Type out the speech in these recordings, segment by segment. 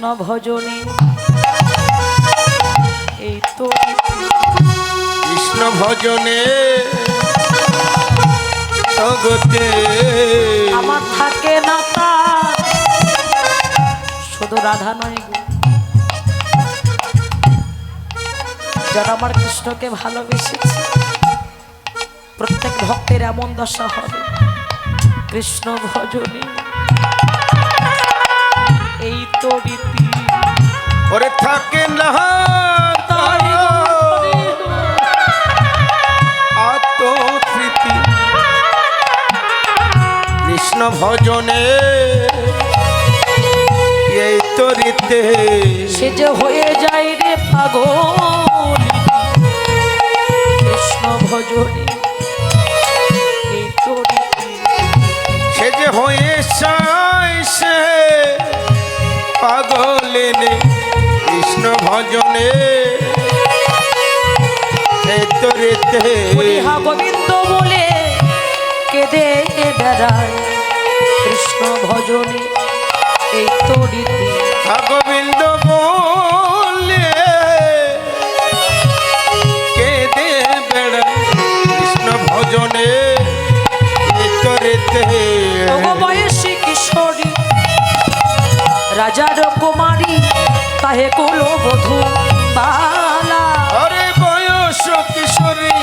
কৃষ্ণ ভজনে। এই তো কৃষ্ণ ভজনে জগতে আমার থাকে না তার শুধু রাধা নয় গো। যারা আমার কৃষ্ণকে ভালোবেসেছে প্রত্যেক ভক্তের এমন দশা হবে। কৃষ্ণ ভজনে। এই তো রীতি। ওরে থাকে না আত্মস্মৃতি কৃষ্ণ ভজনে। এই তরিতে সে যে হয়ে যায় রে পাগল। কৃষ্ণ ভজনে। ভজনে। হরিহা গোবিন্দ বলে কেঁদে বেড়ায় কৃষ্ণ ভজনে এই তো রীতি গোবিন্দ বলে কেঁদে বেড়া কৃষ্ণ ভজনে বয়সী কিশোরী রাজার কুমারী তাহে কুলো বধু বালা। আরে বয়স কিশোরী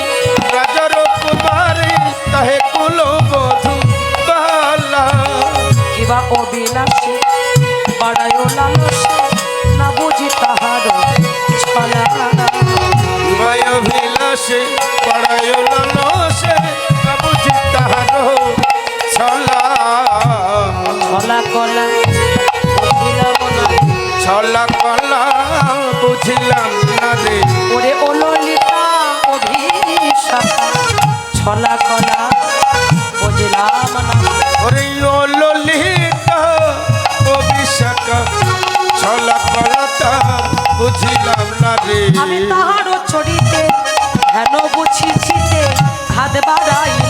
রাজার কুমারী তাহে কোলো বধু বালা। কিবা অবিলাসী বাড়ায় লালসা। কলা বুঝিলাম না রে। ওরে ও ললিতা অভিশাপা ছলা কলা বুঝলাম না ওরে ও ললিতা ও ছলা কলাটা বুঝিলাম না রে। আমি তাহারও চড়িতে হেন বুঝিছিতে হাত বাড়াইলাম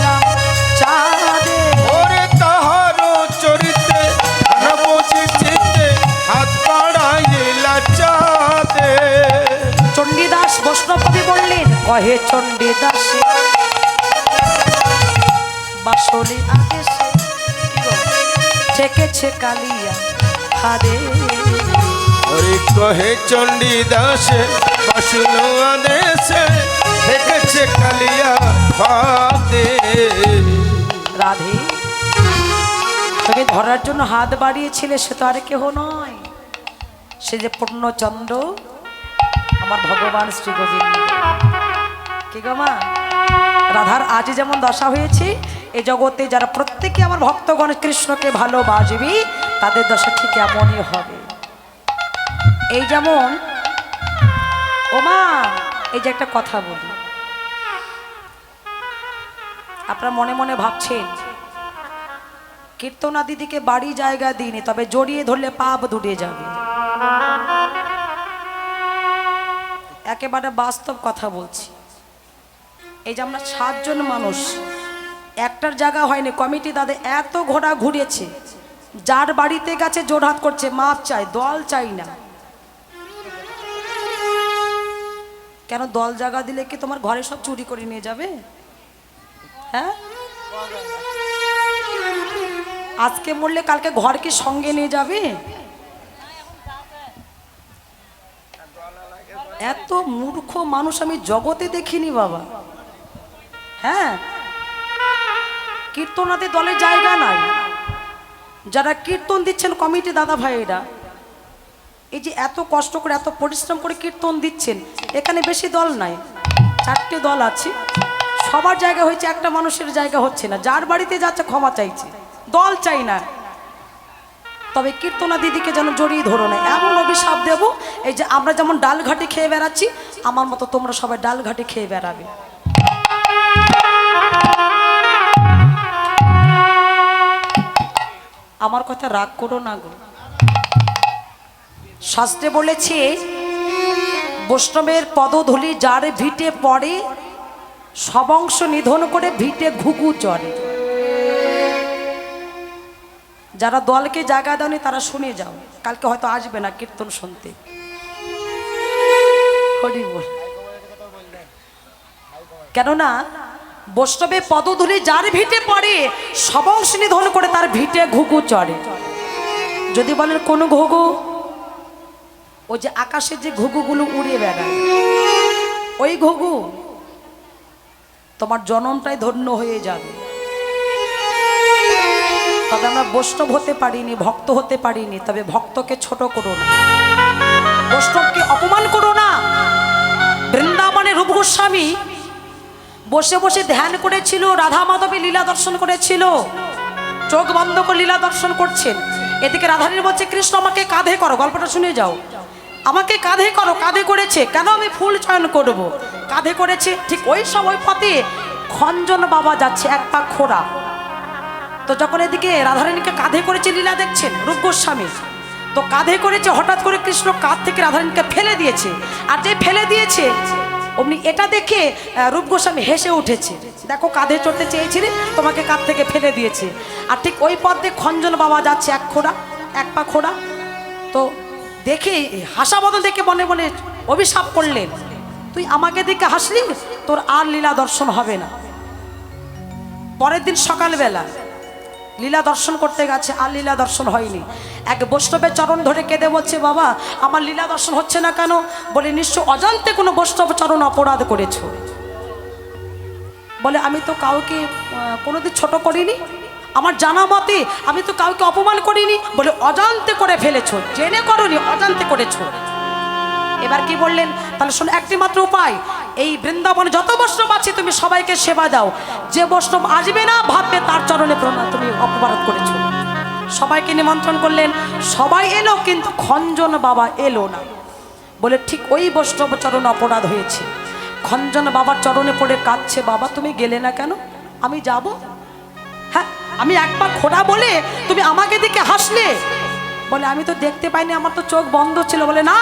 কহে চণ্ডীদাস বাসনে আদেশে কি গো? ঠেকেছে কালিয়া হারে। ওরে কহে চণ্ডী দাসে বাসুলো আদেশে দেখেছে কালিয়া ফাদে রাধে তোকে ধরার জন্য হাত বাড়িয়েছিলে সে তো আর কেহ নয়। সে যে পূর্ণচন্দ্র আমার ভগবান শ্রী গোবিন্দ কি গো মা? রাধার আজ যেমন দশা হয়েছে এই জগতে যারা প্রত্যেকে আমার ভক্তগণ কৃষ্ণকে ভালোবাসবি, তাদের দশা ঠিক এমনই হবে। এই যেমন ওমা এই যে একটা কথা বলি। আপনারা মনে মনে ভাবছেন, কীর্তনা দিদিকে বাড়ি জায়গা দিইনি, তবে জড়িয়ে ধরলে পাপ দূরে যাবে। একেবারে বাস্তব কথা বলছি। এই যে আমরা সাতজন মানুষ, একটার জায়গা হয়নি, কমিটি তাদের এত ঘোড়া ঘুরেছে যার বাড়িতে গেছে জোরহাত করছে, মাপ চাই দল চাই না। কেন দল জায়গা দিলে কি তোমার ঘরে সব চুরি করে নিয়ে যাবে? হ্যাঁ? আজকে মরলে কালকে ঘর কি সঙ্গে নিয়ে যাবে? এত মূর্খ মানুষ আমি জগতে দেখিনি বাবা। হ্যাঁ? কীর্তনাতে দলের জায়গা নাই। যারা কীর্তন দিচ্ছেন কমিটি দাদা ভাইয়েরা, এই যে এত কষ্ট করে, এত পরিশ্রম করে কীর্তন দিচ্ছেন, এখানে বেশি দল নাই। চারটে দল আছে। সবার জায়গা হয়েছে, একটা মানুষের জায়গা হচ্ছে না। যার বাড়িতে যাচ্ছে, ক্ষমা চাইছে। দল চাই না। তবে কীর্তনা দিদিকে যেন জড়িয়ে ধরো না। এমন অভিশাপ দেব, এই যে আমরা যেমন ডাল ঘাটে খেয়ে বেড়াচ্ছি, আমার মতো তোমরা সবাই ডাল ঘাটে খেয়ে বেড়াবে। আমার কথা রাগ করো না গো। শাস্ত্রে বলেছে, বৈষ্ণবের পদধূলি যার ভিটে পড়ে, সবংশ নিধন করে ভিটে ঘুঘু চড়ে। যারা দলকে জায়গা দেওনি তারা শুনে যাও। কালকে হয়তো আসবে না কীর্তন শুনতে। কেননা বৈষ্ণবে পদধূলি যার ভিটে পড়ে সবংশ নিধন করে তার ভিটে ঘুঘু চড়ে। যদি বলেন, কোন ঘুঘু? ও যে আকাশের যে ঘুঘুগুলো উড়িয়ে বেড়ায়। ওই ঘুঘু তোমার জনমটাই ধন্য হয়ে যাবে। তবে আমরা বৈষ্ণব হতে পারিনি, ভক্ত হতে পারিনি, তবে ভক্তকে ছোট করো না। বৈষ্ণবকে অপমান করো না। বৃন্দাবনে রূপ গোস্বামী বসে বসে ধ্যান করেছিল, রাধা মাধবী লীলা দর্শন করেছিল। চোখ বন্ধ করে লীলা দর্শন করছেন। এদিকে রাধারণী বলছে, কৃষ্ণ, আমাকে কাঁধে করো। গল্পটা শুনে যাও। আমাকে কাঁধে করো, কাঁধে করেছে। কেন আমি ফুল চয়ন করব? কাঁধে করেছে, ঠিক ওই সময় পথে খঞ্জন বাবা যাচ্ছে এক পা খোড়া। তো যখন এদিকে রাধারানীকে কাঁধে করেছে লীলা দেখছেন, রূপ গোস্বামী, তো কাঁধে করেছে, হঠাৎ করে কৃষ্ণ কাঁধ থেকে রাধারানীকে ফেলে দিয়েছে। আর যে ফেলে দিয়েছে অমনি এটা দেখে রূপ গোস্বামী হেসে উঠেছে। দেখো কাঁধে চড়তে চেয়েছিলে তোমাকে কাঁধ থেকে ফেলে দিয়েছে। আর ঠিক ওই পথ দিয়ে খঞ্জন বাবা যাচ্ছে এক খোড়া, এক পা খোড়া। তো দেখে, হাসা বদল দেখে মনে মনে অভিশাপ করলেন। তুই আমাকে দেখে হাসলি? তোর আর লীলা দর্শন হবে না। পরের দিন সকালবেলা লীলা দর্শন করতে গেছে, আর লীলা দর্শন হয়নি। এক বৈষ্ণবের চরণ ধরে কেঁদে বলছে, বাবা, আমার লীলা দর্শন হচ্ছে না কেন? বলে, নিশ্চয় অজান্তে কোনো বৈষ্ণব চরণ অপরাধ করেছ। বলে, আমি তো কাউকে কোনোদিন ছোট করিনি। আমার জানা মতে আমি তো কাউকে অপমান করিনি। বলে, অজান্তে করে ফেলেছো, জেনে করনি, অজান্তে করেছ। এবার কি বললেন? তাহলে শোনো একটি মাত্র উপায়। এই বৃন্দাবনে যত বৈষ্ণব তুমি সবাইকে সেবা দাও। যে বৈষ্ণব আসবে না, ভাববে তার চরণে প্রণাম। তুমি অপরাধ করেছ। সবাইকে নিমন্ত্রণ করলেন। সবাই এলো, কিন্তু খঞ্জন বাবা এলো না। বলে, ঠিক ওই বৈষ্ণব চরণ অপরাধ হয়েছে। খঞ্জন বাবার চরণে পড়ে কাঁদছে, বাবা, তুমি গেলে না কেন? আমি যাব? হ্যাঁ আমি একবার খোড়া বলে তুমি আমাকে দিকে হাসলে। বলে, আমি তো দেখতে পাইনি, আমার তো চোখ বন্ধ ছিল। বলে, না,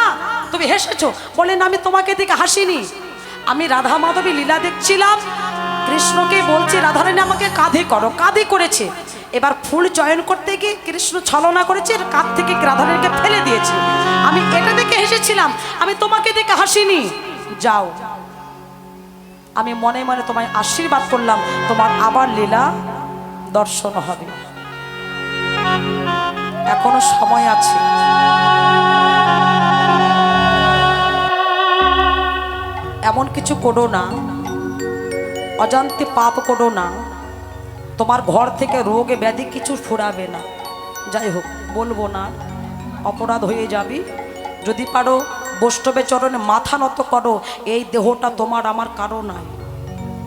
তুমি হেসেছো। বলে, না, আমি তোমাকে দিকে হাসিনি। আমি রাধা মাধবী লীলা দেখছিলাম। কৃষ্ণকে বলছি, রাধারানী, আমাকে কাঁধে করো, কাঁধে করেছে। এবার ফুল চয়ন করতে গিয়ে কৃষ্ণ ছলনা করেছে কাঁধ থেকে রাধারানীকে ফেলে দিয়েছে। আমি এটা দেখে হেসেছিলাম, আমি তোমাকে দেখে হাসিনি। যাও। আমি মনে মনে তোমায় আশীর্বাদ করলাম, তোমার আবার লীলা দর্শন হবে। এখনও সময় আছে। এমন কিছু করো না, অজান্তে পাপ করো না। তোমার ঘর থেকে রোগে ব্যাধি কিছু ফুরাবে না। যাই হোক, বলব না, অপরাধ হয়ে যাবি। যদি পারো, বৈষ্ণবের চরণে মাথা নত করো, এই দেহটা তোমার, আমার কারও নাই।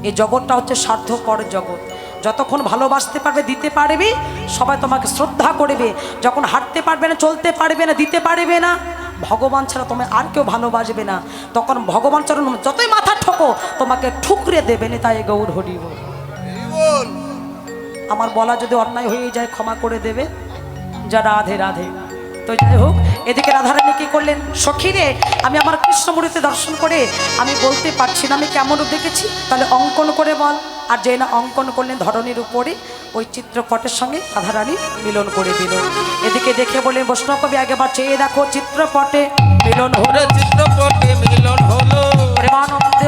এই জগৎটা হচ্ছে স্বার্থপর জগৎ। যতক্ষণ ভালোবাসতে পারবে দিতে পারবে সবাই তোমাকে শ্রদ্ধা করবে। যখন হাঁটতে পারবে না চলতে পারবে না দিতে পারবে না ভগবান ছাড়া তোমায় আর কেউ ভালোবাসবে না। তখন ভগবান চরণ যতই মাথা ঠকো তোমাকে ঠুকরে দেবে না তাই গৌর হরিব আমার বলা যদি অন্যায় হয়ে যায় ক্ষমা করে দেবে। যা রাধে রাধে। তো যাই হোক এদিকে রাধারানী কি করলেন? সখীরে আমি আমার কৃষ্ণমূর্তিতে দর্শন করে আমি বলতে পারছি না আমি কেমন দেখেছি? তাহলে অঙ্কন করে বল। আর যে না অঙ্কন করলেন ধরনের উপরে ওই চিত্রপটের সঙ্গে রাধারানী মিলন করে দিল। এদিকে দেখে বলে বৈষ্ণব কবি আগে চেয়ে দেখো চিত্রপটে মিলন হলো। চিত্রপটে মিলন হলো। প্রেমানন্দে